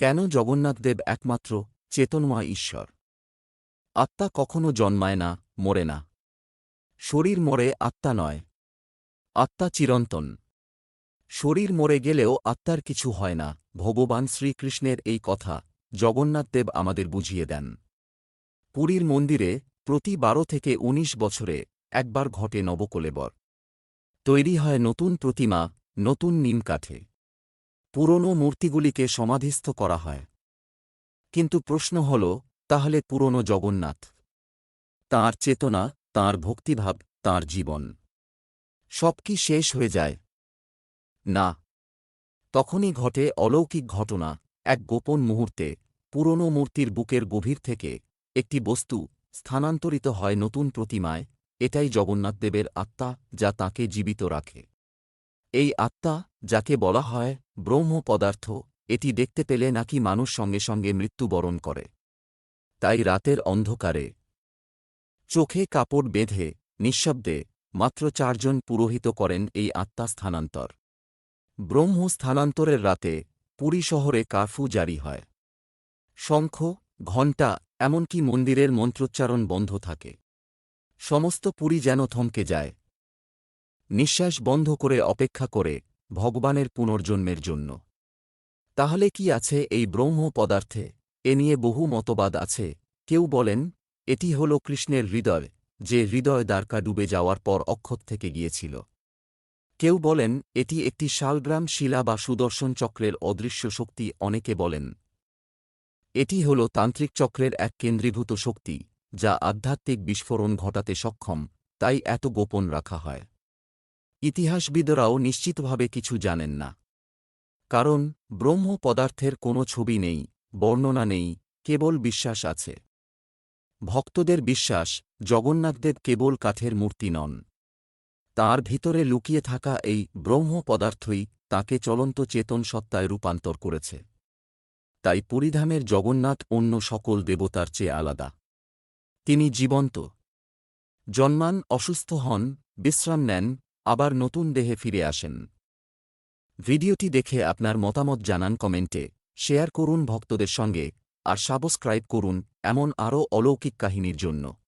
কেন জগন্নাথদেব একমাত্র চেতনময় ঈশ্বর? আত্মা কখনো জন্মায় না, মরে না। শরীর মরে, আত্মা নয়। আত্মা চিরন্তন। শরীর মরে গেলেও আত্মার কিছু হয় না। ভগবান শ্রীকৃষ্ণের এই কথা জগন্নাথদেব আমাদের বুঝিয়ে দেন। পুরীর মন্দিরে প্রতি বারো থেকে ১৯ বছরে একবার ঘটে নবকলেবর। তৈরি হয় নতুন প্রতিমা, নতুন নিমকাঠে পুরনো মূর্তিগুলিকে সমাধিস্থ করা হয়। কিন্তু প্রশ্ন হল, তাহলে পুরনো জগন্নাথ? তাঁর চেতনা, তাঁর ভক্তিভাব, তাঁর জীবন। সব কি শেষ হয়ে যায়? না। তখনই ঘটে অলৌকিক ঘটনা, এক গোপন মুহূর্তে, পুরনো মূর্তির বুকের গভীর থেকে, একটি বস্তু, স্থানান্তরিত হয় নতুন প্রতিমায়, এটাই জগন্নাথদেবের আত্মা, যা তাকে জীবিত রাখে। এই আত্মা, যাকে বলা হয় ব্রহ্ম পদার্থ এটি দেখতে পেলে নাকি মানুষ সঙ্গে সঙ্গে মৃত্যুবরণ করে। তাই রাতের অন্ধকারে। চোখে কাপড় বেঁধে, নিঃশব্দে, মাত্র চারজন পুরোহিত করেন এই আত্মা স্থানান্তর। ব্রহ্ম স্থানান্তরের রাতে, পুরী শহরে কারফু জারি হয়। শঙ্খ, ঘণ্টা, এমনকি মন্দিরের মন্ত্রোচ্চারণ বন্ধ থাকে। সমস্ত পুরী যেন থমকে যায়। নিঃশ্বাস বন্ধ করে অপেক্ষা করে ভগবানের পুনর্জন্মের জন্য। তাহলে কি আছে এই ব্রহ্ম পদার্থে? এ নিয়ে বহু মতবাদ আছে। কেউ বলেন, এটি হল কৃষ্ণের হৃদয়, যে হৃদয় দ্বারকা ডুবে যাওয়ার পর অক্ষত থেকে গিয়েছিল। কেউ বলেন, এটি একটি শালগ্রাম শিলা বা সুদর্শন চক্রের অদৃশ্য শক্তি, অনেকে বলেন। এটি হল তান্ত্রিক চক্রের এক কেন্দ্রীভূত শক্তি, যা আধ্যাত্মিক বিস্ফোরণ ঘটাতে সক্ষম, তাই এত গোপন রাখা হয়। ইতিহাসবিদরাও নিশ্চিতভাবে কিছু জানেন না। কারণ, ব্রহ্ম পদার্থের কোনো ছবি নেই, বর্ণনা নেই, কেবল বিশ্বাস আছে। ভক্তদের বিশ্বাস জগন্নাথদেব কেবল কাঠের মূর্তি নন। তার ভিতরে লুকিয়ে থাকা এই ব্রহ্ম পদার্থই তাকে চলন্ত চেতন সত্তায় রূপান্তর করেছে। তাই পরিধামের জগন্নাথ অন্য সকল দেবতার চেয়ে আলাদা। তিনি জীবন্ত। জন্মান অসুস্থ হন, বিশ্রাম নেন আবার নতুন দেহে ফিরে আসেন। ভিডিওটি দেখে আপনার মতামত জানান কমেন্টে, শেয়ার করুন ভক্তদের সঙ্গে, আর সাবস্ক্রাইব করুন এমন আরও অলৌকিক কাহিনীর জন্য।